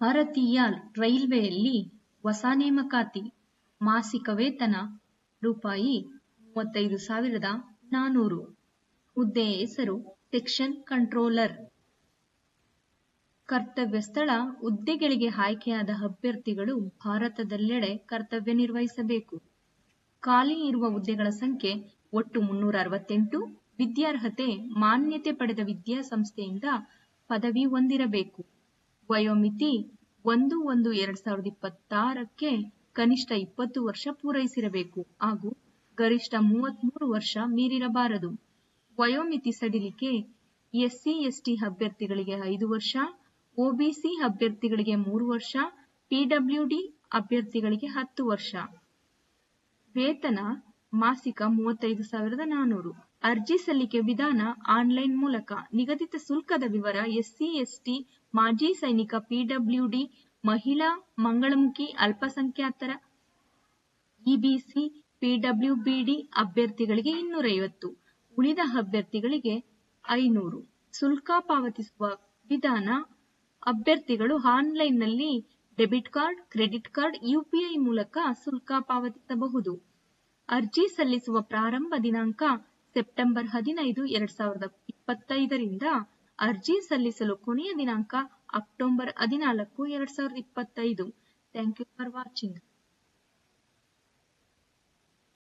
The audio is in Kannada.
ಭಾರತೀಯ ರೈಲ್ವೆಯಲ್ಲಿ ಹೊಸ ನೇಮಕಾತಿ ಮಾಸಿಕ ವೇತನ ರೂಪಾಯಿ ಮೂವತ್ತೈದು ಸಾವಿರದ ನಾನೂರು. ಹುದ್ದೆಯ ಹೆಸರು ಸೆಕ್ಷನ್ ಕಂಟ್ರೋಲರ್. ಕರ್ತವ್ಯ ಸ್ಥಳ, ಹುದ್ದೆಗಳಿಗೆ ಆಯ್ಕೆಯಾದ ಅಭ್ಯರ್ಥಿಗಳು ಭಾರತದೆಲ್ಲೆಡೆ ಕರ್ತವ್ಯ ನಿರ್ವಹಿಸಬೇಕು. ಖಾಲಿ ಇರುವ ಹುದ್ದೆಗಳ ಸಂಖ್ಯೆ ಒಟ್ಟು ಮುನ್ನೂರ ಅರವತ್ತೆಂಟು. ವಿದ್ಯಾರ್ಹತೆ ಮಾನ್ಯತೆ ಪಡೆದ ವಿದ್ಯಾಸಂಸ್ಥೆಯಿಂದ ಪದವಿ ಹೊಂದಿರಬೇಕು. ವಯೋಮಿತಿ ಒಂದು ಒಂದು ಎರಡ್ ಸಾವಿರದ ಇಪ್ಪತ್ತಾರಕ್ಕೆ ಕನಿಷ್ಠ ಇಪ್ಪತ್ತು ವರ್ಷ ಪೂರೈಸಿರಬೇಕು. ಹಾಗೂ ಗರಿಷ್ಠ ಮೂವತ್ಮೂರು ವರ್ಷ ಮೀರಿರಬಾರದು. ವಯೋಮಿತಿ ಸಡಿಲಿಕೆ ಎಸ್ಸಿ, ಎಸ್ಟಿ ಅಭ್ಯರ್ಥಿಗಳಿಗೆ ಐದು ವರ್ಷ, ಒಬಿಸಿ ಅಭ್ಯರ್ಥಿಗಳಿಗೆ ಮೂರು ವರ್ಷ, ಪಿಡಬ್ಲ್ಯೂಡಿ ಅಭ್ಯರ್ಥಿಗಳಿಗೆ ಹತ್ತು ವರ್ಷ. ವೇತನ ಮಾಸಿಕ ಮೂವತ್ತೈದು ಸಾವಿರದ ನಾನೂರು. ಅರ್ಜಿ ಸಲ್ಲಿಕೆ ವಿಧಾನ ಆನ್ಲೈನ್ ಮೂಲಕ ನಿಗದಿತ ಶುಲ್ಕದ ವಿವರ ಎಸ್ಸಿ, ಎಸ್ಟಿ, ಮಾಜಿ ಸೈನಿಕ ಪಿಡಬ್ಲ್ಯೂಡಿ ಮಹಿಳಾ, ಮಂಗಳಮುಖಿ, ಅಲ್ಪಸಂಖ್ಯಾತರ ಇಬಿಸಿ ಪಿಡಬ್ಲ್ಯೂಬಿಡಿ ಅಭ್ಯರ್ಥಿಗಳಿಗೆ ಇನ್ನೂರೈವತ್ತು ಉಳಿದ ಅಭ್ಯರ್ಥಿಗಳಿಗೆ ಐನೂರು. ಶುಲ್ಕ ಪಾವತಿಸುವ ವಿಧಾನ ಅಭ್ಯರ್ಥಿಗಳು ಆನ್ಲೈನ್ನಲ್ಲಿ debit card, credit card UPI ಮೂಲಕ ಶುಲ್ಕ ಪಾವತಿಸಬಹುದು. ಅರ್ಜಿ ಸಲ್ಲಿಸುವ ಪ್ರಾರಂಭ ದಿನಾಂಕ ಸೆಪ್ಟೆಂಬರ್ ಹದಿನೈದು, ಎರಡ್ ಸಾವಿರದ ಇಪ್ಪತ್ತೈದರಿಂದ ಅರ್ಜಿ ಸಲ್ಲಿಸಲು ಕೊನೆಯ ದಿನಾಂಕ ಅಕ್ಟೋಬರ್ ಹದಿನಾಲ್ಕು, ಎರಡ್ ಸಾವಿರದ ಇಪ್ಪತ್ತೈದು. Thank you for watching